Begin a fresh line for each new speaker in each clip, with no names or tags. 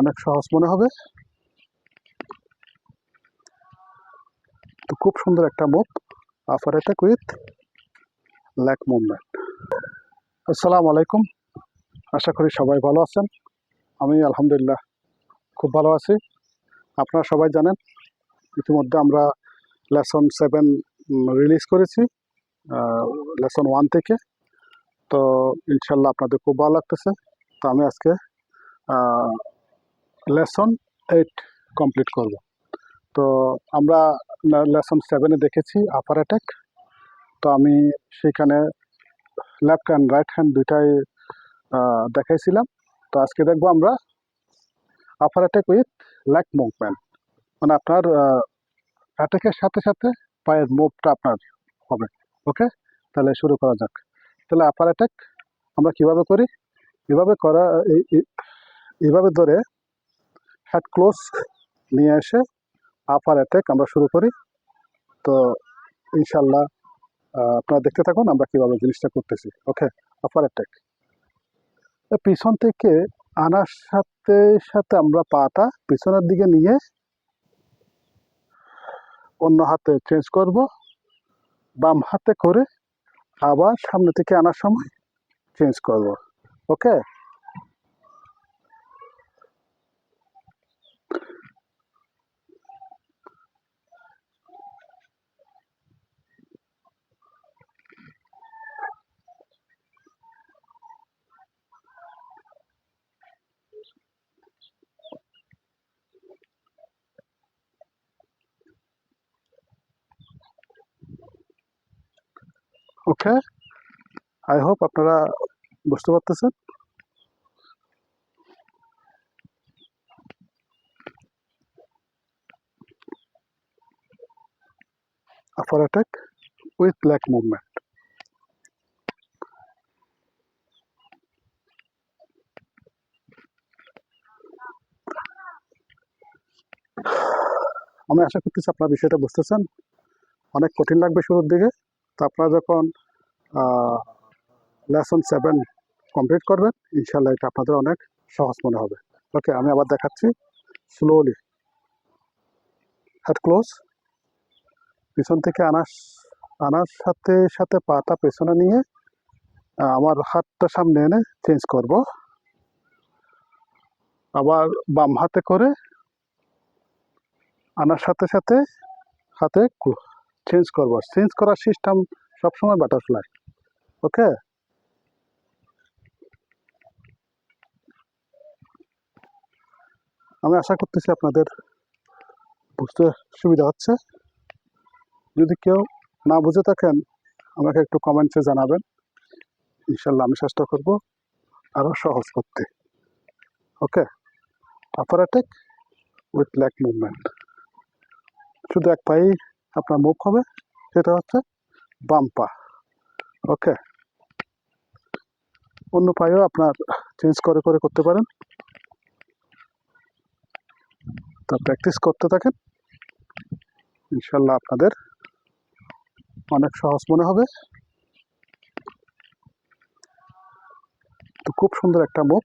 অনেক সহজ মনে হবে। তো খুব সুন্দর একটা move after attack with leg movement. আসসালামু আলাইকুম। আশা করি সবাই ভালো আছেন। আমি আলহামদুলিল্লাহ খুব ভালো আছি। আপনারা সবাই জানেন, ইতিমধ্যে আমরা লেসন সেভেন রিলিজ করেছি লেসন ওয়ান থেকে। তো ইনশাল্লাহ আপনাদের খুব ভালো লাগতেছে। তো আমি আজকে লেসন এইট কমপ্লিট করব। তো আমরা লেসন সেভেনে দেখেছি আপার অ্যাটাক তো আমি সেখানে লেফট হ্যান্ড রাইট হ্যান্ড দুইটাই দেখাইছিলাম। তো আজকে দেখব আমরা upper attack with leg movement মানে আপনার অ্যাটাকের সাথে সাথে পায়ের মুভটা আপনার হবে। ওকে? তাহলে শুরু করা যাক। তাহলে আপার অ্যাটাক আমরা কীভাবে করি? এভাবে করা এইভাবে ধরে হ্যাড ক্লোজ নিয়ে এসে আপার অ্যাটাক আমরা শুরু করি। তো ইনশাল্লাহ আপনারা দেখতে থাকুন আমরা কীভাবে জিনিসটা করতেছি। ওকে, আপার অ্যাটাক পিছন থেকে আনার সাথে সাথে আমরা পাটা পিছনের দিকে নিয়ে অন্য হাতে চেঞ্জ করব। বাম হাতে করে আবার সামনে থেকে আনার সময় চেঞ্জ করব। ওকে? ওকে আই হোপ আপনারা বুঝতে পারতেছেন। After attack with leg movement আমি আশা করতেছি আপনার বিষয়টা বুঝতেছেন। অনেক কঠিন লাগবে শুরুর দিকে। তো আপনারা যখন লেসন সেভেন কমপ্লিট করবেন। ইনশাল্লাহ এটা আপনাদের অনেক সহজ মনে হবে। ওকে আমি আবার দেখাচ্ছি স্লোলি হ্যাড ক্লোজ পিছন থেকে আনার আনার সাথে সাথে পাটা পেছনে নিয়ে আমার হাতটা সামনে এনে চেঞ্জ করব। আবার বাম হাতে করে আনার সাথে সাথে হাতে চেঞ্জ করব। চেঞ্জ করার সিস্টেম সবসময় বাটারফ্লাই ওকে? আমি আশা করতেছি আপনাদের বুঝতে সুবিধা হচ্ছে। যদি কেউ না বুঝে থাকেন, আমাকে একটু কমেন্টসে জানাবেন। ইনশাল্লাহ আমি চেষ্টা করব আরও সহজ করতে। Okay? Upper attack with leg movement. শুধু এক পায়েই আপনার মুভ হবে, সেটা হচ্ছে বাম পা। ওকে? অন্য পায়েও আপনার চেঞ্জ করে করে করতে পারেন। তা প্র্যাকটিস করতে থাকেন। ইনশাল্লাহ আপনাদের অনেক সহজ মনে হবে। তো খুব সুন্দর একটা move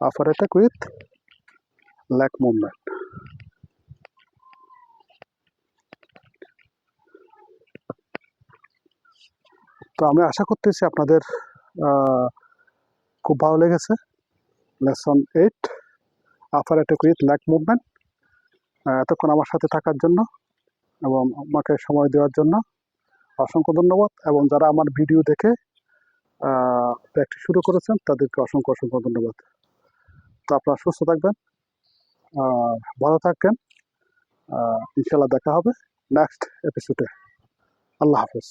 after attack with leg movement তো আমি আশা করতেছি আপনাদের খুব ভালো লেগেছে। Lesson eight upper attack with leg movement এতক্ষণ আমার সাথে থাকার জন্য এবং আমাকে সময় দেওয়ার জন্য অসংখ্য ধন্যবাদ এবং যারা আমার ভিডিও দেখে প্র্যাকটিস শুরু করেছেন, তাদেরকে অসংখ্য অসংখ্য ধন্যবাদ। তো আপনারা সুস্থ থাকবেন ভালো থাকবেন ইনশাল্লাহ দেখা হবে নেক্সট এপিসোডে আল্লাহ হাফেজ।